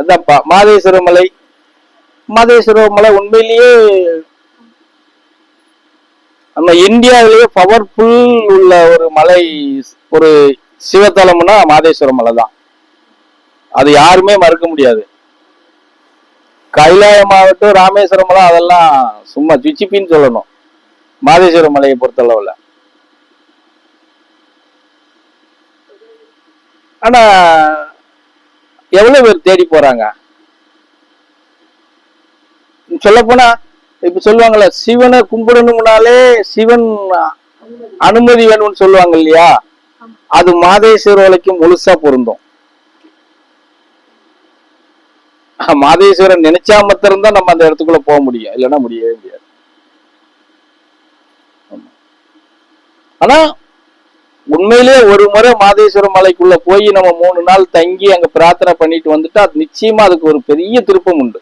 அதான்ப்பா மாதேஸ்வர மலை. மாதேஸ்வர மலை உண்மையிலேயே நம்ம இந்தியாவிலேயே பவர்ஃபுல் உள்ள ஒரு மலை ஒரு சிவத்தலம்னா மாதேஸ்வர மலை தான். அது யாருமே மறுக்க முடியாது. கைலாயம் ஆகட்டும் ராமேஸ்வரம் மலை அதெல்லாம் சும்மா சுச்சிப்பின்னு சொல்லணும். மாதேஸ்வர மலையை பொறுத்தளவில். ஆனால் எவ்வளவு பேர் தேடி போறாங்க? சொல்ல போனா இப்ப சொல்லுவாங்கல்ல சிவனை கும்பிடணும்னாலே சிவன் அனுமதி வேணும்னு சொல்லுவாங்க இல்லையா? அது மாதேஸ்வர வலைக்கும் முழுசா பொருந்தும். மாதேஸ்வரன் நினைச்சா மாத்திரம் தான் நம்ம அந்த இடத்துக்குள்ள போக முடியும். இல்லைன்னா முடியவே முடியாது. ஆனா உண்மையிலேயே ஒரு முறை மாதேஸ்வரம் மலைக்குள்ள போய் நம்ம மூணு நாள் தங்கி அங்க பிரார்த்தனை பண்ணிட்டு வந்துட்டா அது நிச்சயமா அதுக்கு ஒரு பெரிய திருப்பம் உண்டு.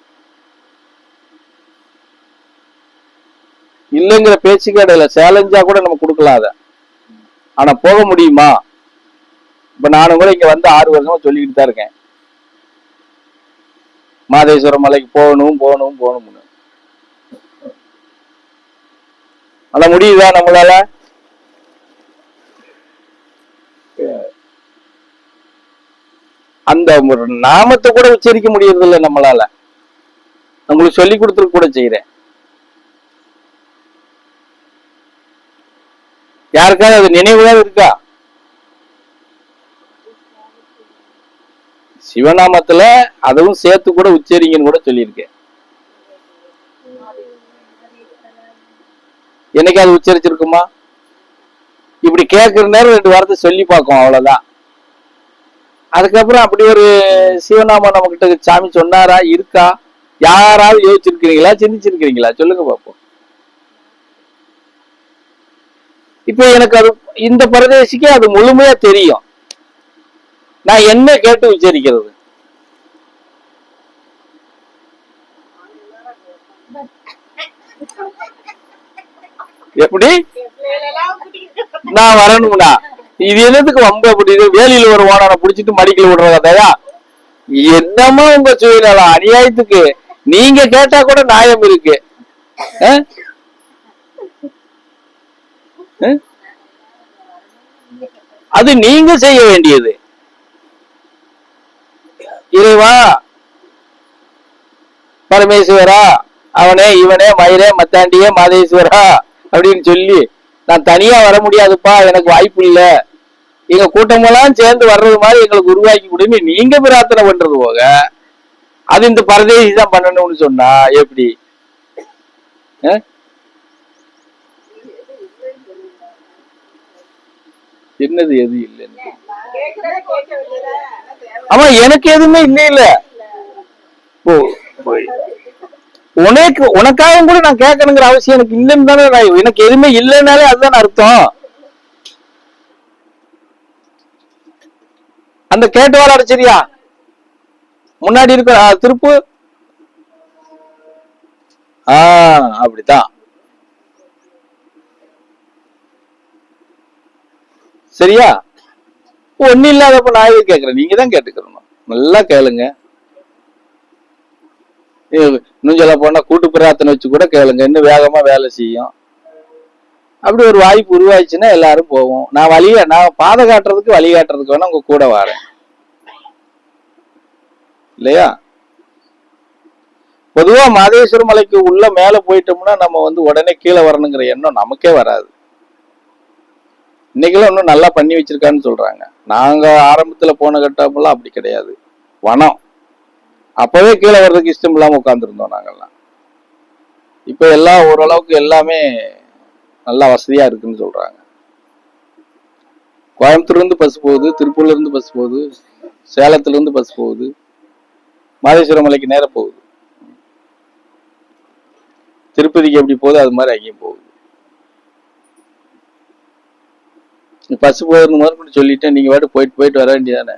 இல்லைங்கிற பேச்சுக்கே இடையில சேலஞ்சா கூட நம்ம கொடுக்கலாம் அதை. ஆனா போக முடியுமா? இப்ப நானும் கூட இங்க வந்து ஆறு வருஷமா சொல்லிக்கிட்டு தான் இருக்கேன். மாதேஸ்வரம் மலைக்கு போகணும் போகணும் போகணும்னு. ஆனா முடியுதா நம்மளால? அந்த ஒரு நாமத்தை கூட உச்சரிக்க முடியறது இல்லை நம்மளால. நம்மளுக்கு சொல்லி கொடுத்துருக்க கூட செய்யறேன். யாருக்காவது அது நினைவுதான் இருக்கா? சிவநாமத்துல அதுவும் சேர்த்து கூட உச்சரிங்கன்னு கூட சொல்லியிருக்கேன். என்னைக்கு அது உச்சரிச்சிருக்குமா? இப்படி கேட்கிற நேரம் ரெண்டு வாரத்தை சொல்லி பார்க்கும் அவ்வளவுதான். அதுக்கப்புறம் அப்படி ஒரு சிவநாமம் நம்ம கிட்ட சாமி சொன்னாரா இருக்கா? யாராவது யோசிச்சிருக்கிறீங்களா சிந்திச்சிருக்கிறீங்களா? சொல்லுங்க பார்ப்போம் இப்ப எனக்கு அது இந்த பரதேசிக்கே அது முழுமையா தெரியும். நான் என்ன கேட்டு உச்சரிக்கிறது எப்படி? நான் வரணும்னா இது என்னதுக்கு வம்பு அப்படி வேலையில வேலியில ஒரு ஓனரை புடிச்சிட்டு மடிக்கல விடுறதா தயா? என்னமா உங்க சூழ்நிலை அநியாயத்துக்கு. நீங்க கேட்டா கூட நியாயம் இருக்கு. அது நீங்க செய்ய வேண்டியது. இறைவா பரமேஸ்வரா அவனே இவனே மயிரே மத்தாண்டியே மாதேஸ்வரா அப்படின்னு சொல்லி நான் தனியா வர முடியாதுப்பா எனக்கு வாய்ப்பு இல்ல. எங்க கூட்டமெல்லாம் சேர்ந்து வர்றது மாதிரி எங்களுக்கு உருவாக்கி கொடுன்னு நீங்க பிரார்த்தனை பண்றது போக அது இந்த பரதேசி தான் பண்ணணும்னு சொன்னா எப்படி? என்னது எது இல்லைன்னு ஆமா எனக்கு எதுவுமே இல்லை இல்ல ஓ போய். உனக்கு உனக்காக கூட நான் கேட்கணுங்கிற அவசியம் எனக்கு இல்லைன்னு தானே நான் எனக்கு எதுவுமே இல்லைன்னாலே அதுதான் அர்த்தம். அந்த கேட்டு வாழ சரியா முன்னாடி இருக்க திருப்பு? ஆ அப்படித்தான். சரியா? ஒன்னும் இல்லாதப்ப நான் கேட்கிறேன்? நீங்க தான் கேட்டுக்கிறணும். நல்லா கேளுங்க. இன்னும் சொல்ல போனா கூட்டு பிரார்த்தனை வச்சு கூட கேளுங்க. இன்னும் வேகமா வேலை செய்யும். அப்படி ஒரு வாய்ப்பு உருவாச்சுன்னா எல்லாரும் போவோம். நான் வழிய நான் பாதை காட்டுறதுக்கு வழி காட்டுறதுக்கு வேணா உங்க கூட வரேன். இல்லையா? பொதுவா மாதேஸ்வர மலைக்கு உள்ள மேல போயிட்டோம்னா நம்ம வந்து உடனே கீழே வரணுங்கிற எண்ணம் நமக்கே வராது. இன்னைக்கெல்லாம் இன்னும் நல்லா பண்ணி வச்சிருக்கான்னு சொல்றாங்க. நாங்க ஆரம்பத்துல போன கட்டமெல்லாம் அப்படி கிடையாது. வனம். அப்பவே கீழே வர்றதுக்கு இஷ்டம் இல்லாமல் உட்காந்துருந்தோம் நாங்கள்லாம். இப்போ எல்லாம் ஓரளவுக்கு எல்லாமே நல்லா வசதியாக இருக்குன்னு சொல்கிறாங்க கோயம்புத்தூர்லேருந்து பஸ் போகுது திருப்பூர்லேருந்து பஸ் போகுது சேலத்துலேருந்து பஸ் போகுது மாதேஸ்வரம் மலைக்கு நேராக போகுது. திருப்பதிக்கு எப்படி போகுது அது மாதிரி அங்கேயும் போகுது. பஸ் போகிறது முதற்கொண்டு சொல்லிட்டேன் நீங்கள் வாட்டு போயிட்டு போயிட்டு வர வேண்டியதானே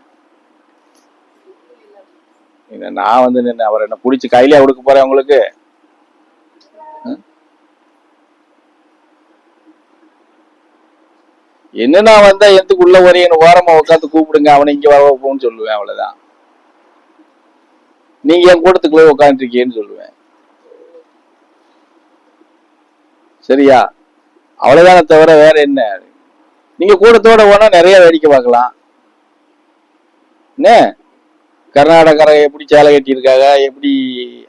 நான் வந்து நின்று அவர் என்ன பிடிச்சி கையிலே கொடுக்க போறேன் உங்களுக்கு? ம்? என்ன நான் வந்தா எதுக்கு உள்ள ஒரே ஓரமா உட்காந்து கூப்பிடுங்க அவனை இங்க வர போன்னு சொல்லுவேன் அவ்வளவுதான். நீங்க என் கூட்டத்துக்குள்ளே உட்காந்துருக்கீங்கன்னு சொல்லுவேன். சரியா? அவ்வளவுதான தவிர வேற என்ன? நீங்க கூட்டத்தோட போனா நிறைய வேடிக்கை பார்க்கலாம். என்ன? கர்நாடகரை எப்படி சேலை கட்டியிருக்காங்க எப்படி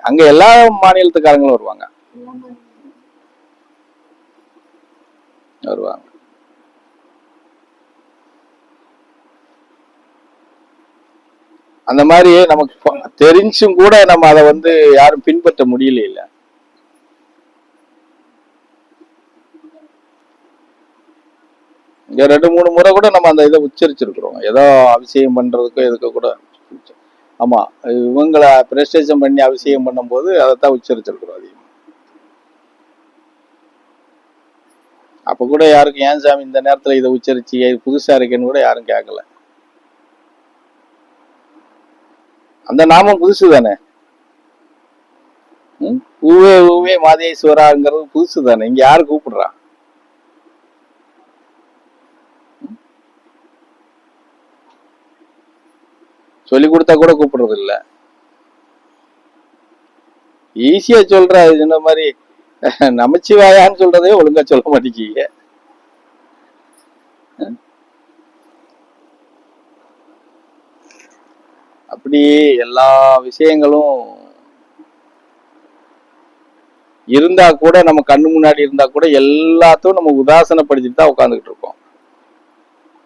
அங்க எல்லா மாநிலத்துக்காரங்களும் வருவாங்க. வருவாங்க. அந்த மாதிரி நமக்கு தெரிஞ்சும் கூட நம்ம அதை வந்து யாரும் பின்பற்ற முடியல இல்ல இங்க ரெண்டு மூணு முறை கூட நம்ம அந்த இதை உச்சரிச்சிருக்கிறோம். ஏதோ அபிஷேகம் பண்றதுக்கோ எதுக்கோ கூட ஆமா இவங்களை பிரஸ்டேஷன் பண்ணி அபிஷேகம் பண்ணும்போது அதைத்தான் உச்சரிச்சிருக்கிறோம் அதிகமா. அப்ப கூட யாருக்கும் ஏன் சாமி இந்த நேரத்துல இதை உச்சரிச்சு இது புதுசா இருக்கேன்னு கூட யாரும் கேட்கல அந்த நாமம் புதுசு தானே? உம் ஊவே ஊவே மாதேஸ்வராங்கிறது புதுசு தானே? இங்க யாரு கூப்பிடுறா? சொல்லி கொடுத்தா கூட கூப்பிடுறது இல்ல ஈஸியா சொல்ற அது சொன்ன மாதிரி? நமச்சிவாயான்னு சொல்றதே ஒழுங்கா சொல்ல மாட்டேங்க அப்படி எல்லா விஷயங்களும் இருந்தா கூட நம்ம கண்ணு முன்னாடி இருந்தா கூட எல்லாத்தையும் நம்ம உதாசனப்படுத்திட்டு தான் உட்காந்துக்கிட்டு இருக்கோம்.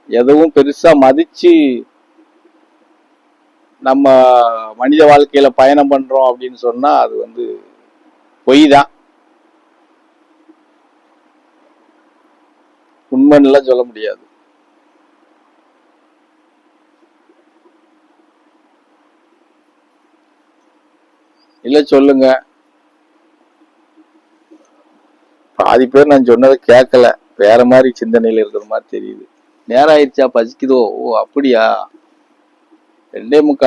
எதுவும் பெருசா மதிச்சு நம்ம மனித வாழ்க்கையில பயணம் பண்றோம் அப்படின்னு சொன்னா அது வந்து பொய் தான் உண்மைன்னு சொல்ல முடியாது. இல்ல சொல்லுங்க. பாதி பேர் நான் சொன்னதை கேட்கல. வேற மாதிரி சிந்தனையில இருக்கிற மாதிரி தெரியுது. நேரம் ஆயிடுச்சா? பசிக்குதோ? ஓ அப்படியா? ரெண்டே முக்கால்